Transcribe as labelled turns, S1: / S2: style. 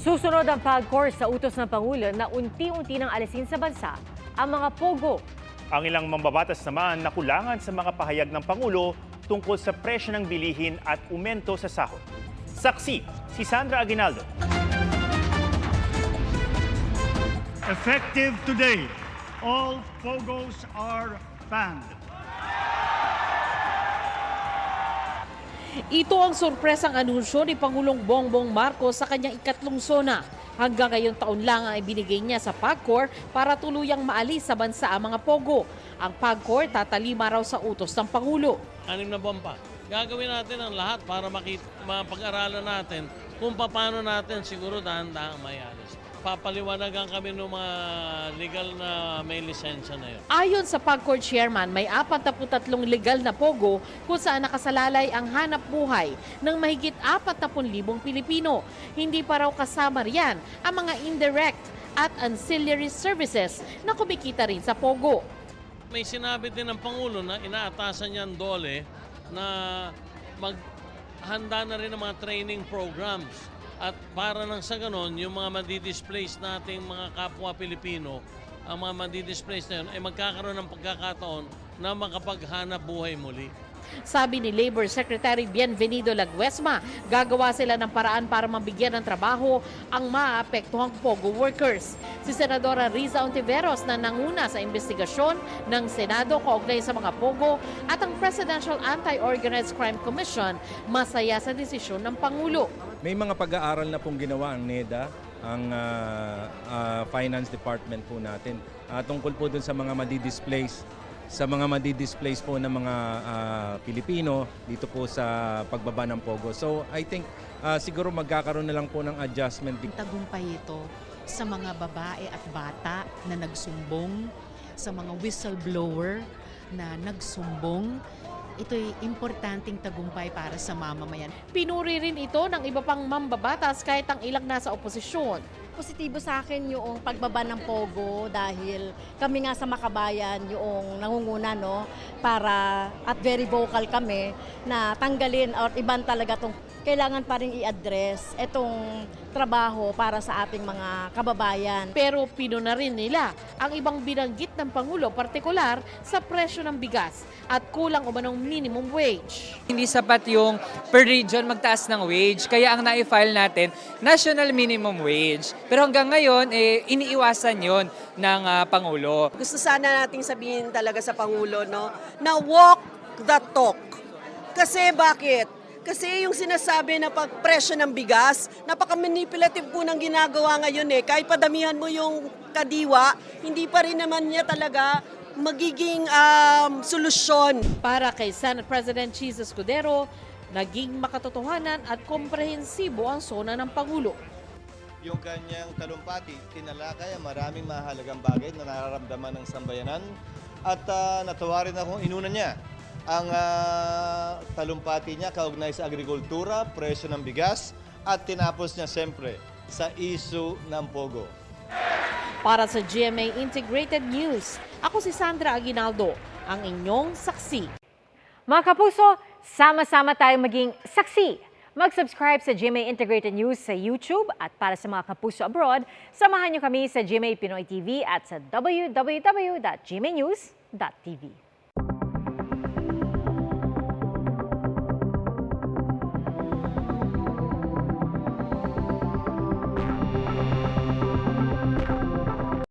S1: Susunod ang pag-course sa utos ng Pangulo na unti-unti nang alisin sa bansa ang mga pogo.
S2: Ang ilang mambabatas naman nakulangan sa mga pahayag ng Pangulo tungkol sa presyo ng bilihin at umento sa sahod. Saksi, si Sandra Aguinaldo.
S3: Effective today, all POGOs are banned.
S4: Ito ang sorpresang anunsyo ni Pangulong Bongbong Marcos sa kanyang ikatlong sona. Hanggang ngayong taon lang ang ibinigay niya sa PAGCOR para tuluyang maalis sa bansa ang mga pogo. Ang PAGCOR tatalima raw sa utos ng Pangulo.
S5: anim na buwan pa. Gagawin natin ang lahat para mapag-aralan natin kung paano natin siguro dahan-dahan may alis. Papaliwanagan kami ng mga legal na may lisensya na yun.
S4: Ayon sa PAGCOR chairman, may 43 legal na pogo kung saan nakasalalay ang hanap buhay ng mahigit 40,000 Pilipino. Hindi pa raw kasama riyan ang mga indirect at ancillary services na kumikita rin sa pogo.
S5: May sinabi din ng Pangulo na inaatasan niya ang dole na maghanda na rin ng mga training programs. At para nang sa ganon, yung mga madi-displace nating mga kapwa Pilipino, ang mga madi-displace na yun, ay magkakaroon ng pagkakataon na makapaghanap buhay muli.
S4: Sabi ni Labor Secretary Bienvenido Laguesma, gagawa sila ng paraan para mabigyan ng trabaho ang maapektuhang POGO workers. Si Senadora Riza Ontiveros na nanguna sa investigasyon ng Senado kaugnay sa mga POGO at ang Presidential Anti-Organized Crime Commission masaya sa desisyon ng Pangulo.
S6: May mga pag-aaral na pong ginawa ang NEDA, ang ah, ah, Finance Department po natin, ah, tungkol po dun sa mga madi-displace sa mga madi-displace po ng mga ah, Pilipino dito po sa pagbaba ng Pogo. So I think ah, siguro magkakaroon na lang po ng adjustment.
S7: tagumpay ito sa mga babae at bata na nagsumbong, sa mga whistleblower na nagsumbong. Ito'y importanteng tagumpay para sa mamamayan.
S4: Pinuri rin ito ng iba pang mambabatas kahit ang ilang nasa oposisyon.
S8: positibo sa akin yung pagbaba ng Pogo dahil kami nga sa Makabayan yung nangunguna no para at very vocal kami na tanggalin or iban talaga tong kailangan pa rin i-address itong trabaho para sa ating mga kababayan.
S4: Pero pinuna rin nila ang ibang binanggit ng Pangulo, partikular sa presyo ng bigas at kulang umanong minimum wage.
S9: Hindi sapat yung per region magtaas ng wage. Kaya ang na-file natin, national minimum wage. Pero hanggang ngayon, eh, iniiwasan yon ng ah, Pangulo.
S10: Gusto sana nating sabihin talaga sa Pangulo, no, na walk the talk. Kasi bakit? Kasi yung sinasabi na pagpresyo ng bigas, napaka-manipulative po ng ginagawa ngayon eh. Kahit padamihan mo yung kadiwa, hindi pa rin naman niya talaga magiging um, solusyon.
S4: Para kay Senate President Cheese Escudero, naging makatotohanan at komprehensibo ang sona ng Pangulo.
S11: yung kanyang talumpati, tinalakay ang maraming mahalagang bagay na nararamdaman ng sambayanan at ah, natuwa rin akong inuna niya ang ah, talumpati niya kaugnay sa agrikultura, presyo ng bigas at tinapos niya siyempre sa isu ng Pogo.
S4: Para sa GMA Integrated News, ako si Sandra Aguinaldo, ang inyong saksi.
S1: Mga kapuso, sama-sama tayong maging saksi. Mag-subscribe sa GMA Integrated News sa YouTube at para sa mga kapuso abroad, samahan niyo kami sa GMA Pinoy TV at sa www.gmanews.tv.